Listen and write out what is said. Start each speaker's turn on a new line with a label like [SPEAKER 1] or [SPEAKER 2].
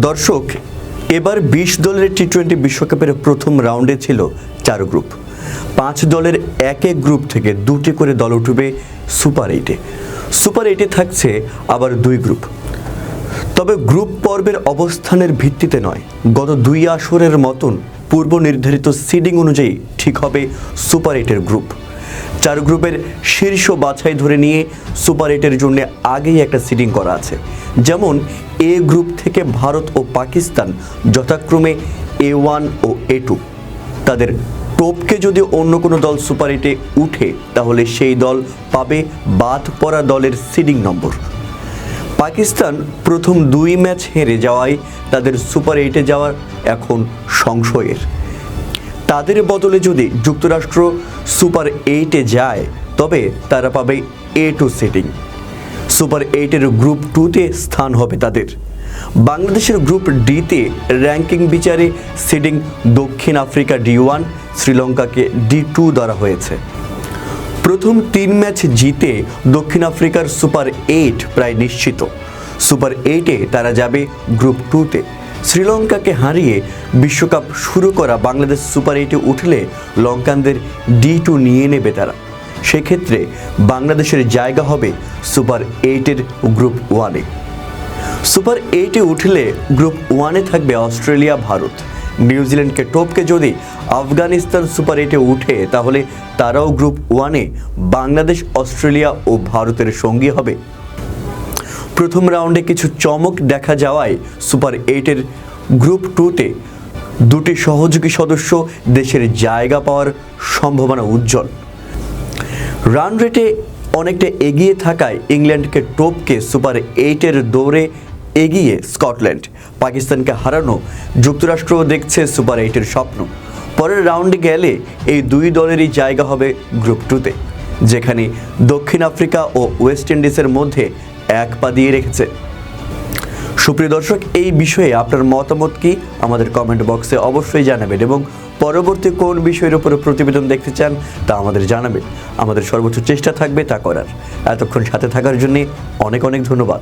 [SPEAKER 1] দর্শক, এবার বিশ দলের টি টোয়েন্টি বিশ্বকাপের প্রথম রাউন্ডে ছিল চার গ্রুপ। পাঁচ দলের এক এক গ্রুপ থেকে দুটি করে দল উঠবে সুপার এইটে সুপার এইটে থাকছে আবার দুই গ্রুপ। তবে গ্রুপ পর্বের অবস্থানের ভিত্তিতে নয়, গত দুই আসরের মতন পূর্ব নির্ধারিত সিডিং অনুযায়ী ঠিক হবে সুপার এইটের গ্রুপ। চার গ্রুপের শীর্ষ বাছাই ধরে নিয়ে সুপার এইটের জন্য আগেই একটা সিডিং করা আছে। যেমন, এ গ্রুপ থেকে ভারত ও পাকিস্তান যথাক্রমে এ ওয়ান ও এ টু। তাদের টোপকে যদি অন্য কোনো দল সুপার এইটে উঠে, তাহলে সেই দল পাবে বাদ পড়া দলের সিডিং নম্বর। পাকিস্তান প্রথম দুই ম্যাচ হেরে যাওয়ায় তাদের সুপার এইটে যাওয়ার এখন সংশয়ের। তাদের বদলে যদি যুক্তরাষ্ট্র সুপার এইটে যায়, তবে তারা পাবে এ টু সিটিং। সুপার এইটের গ্রুপ টুতে স্থান হবে তাদের। বাংলাদেশের গ্রুপ ডিতে র্যাঙ্কিং বিচারে সিডিং দক্ষিণ আফ্রিকা ডি ওয়ান, শ্রীলঙ্কাকে ডি টু ধরা হয়েছে। প্রথম তিন ম্যাচ জিতে দক্ষিণ আফ্রিকার সুপার এইট প্রায় নিশ্চিত। সুপার এইটে তারা যাবে গ্রুপ টুতে। শ্রীলঙ্কাকে হারিয়ে বিশ্বকাপ শুরু করা বাংলাদেশ সুপার এইটে উঠলে লঙ্কানদের ডি টু নিয়ে নেবে তারা। সেক্ষেত্রে বাংলাদেশের জায়গা হবে সুপার এইটের গ্রুপ ওয়ানে। সুপার এইটে উঠলে গ্রুপ ওয়ানে থাকবে অস্ট্রেলিয়া, ভারত। নিউজিল্যান্ডকে টপকে যদি আফগানিস্তান সুপার এইটে উঠে, তাহলে তারাও গ্রুপ ওয়ানে বাংলাদেশ, অস্ট্রেলিয়া ও ভারতের সঙ্গী হবে। প্রথম রাউন্ডে কিছু চমক দেখা যাওয়ায় সুপার এইটের গ্রুপ টুতে দুটি সহযোগী সদস্য দেশের জায়গা পাওয়ার সম্ভাবনা উজ্জ্বল। রান রেটে অনেকটা এগিয়ে থাকায় ইংল্যান্ডকে টোপকে সুপার এইটের দৌড়ে এগিয়ে স্কটল্যান্ড। পাকিস্তানকে হারানো যুক্তরাষ্ট্র দেখছে সুপার এইটের স্বপ্ন। পরের রাউন্ডে গেলে এই দুই দলেরই জায়গা হবে গ্রুপ টুতে, যেখানে দক্ষিণ আফ্রিকা ও ওয়েস্ট ইন্ডিজের মধ্যে এক পা দিয়ে রেখেছে। সুপ্রিয় দর্শক, এই বিষয়ে আপনার মতামত কি? আমাদের কমেন্ট বক্সে অবশ্যই জানাবেন এবং পরবর্তী কোন বিষয়ের উপরে প্রতিবেদন দেখতে চান তা আমাদের জানাবেন। আমাদের সর্বোচ্চ চেষ্টা থাকবে তা করার। এতক্ষণ সাথে থাকার জন্যে অনেক অনেক ধন্যবাদ।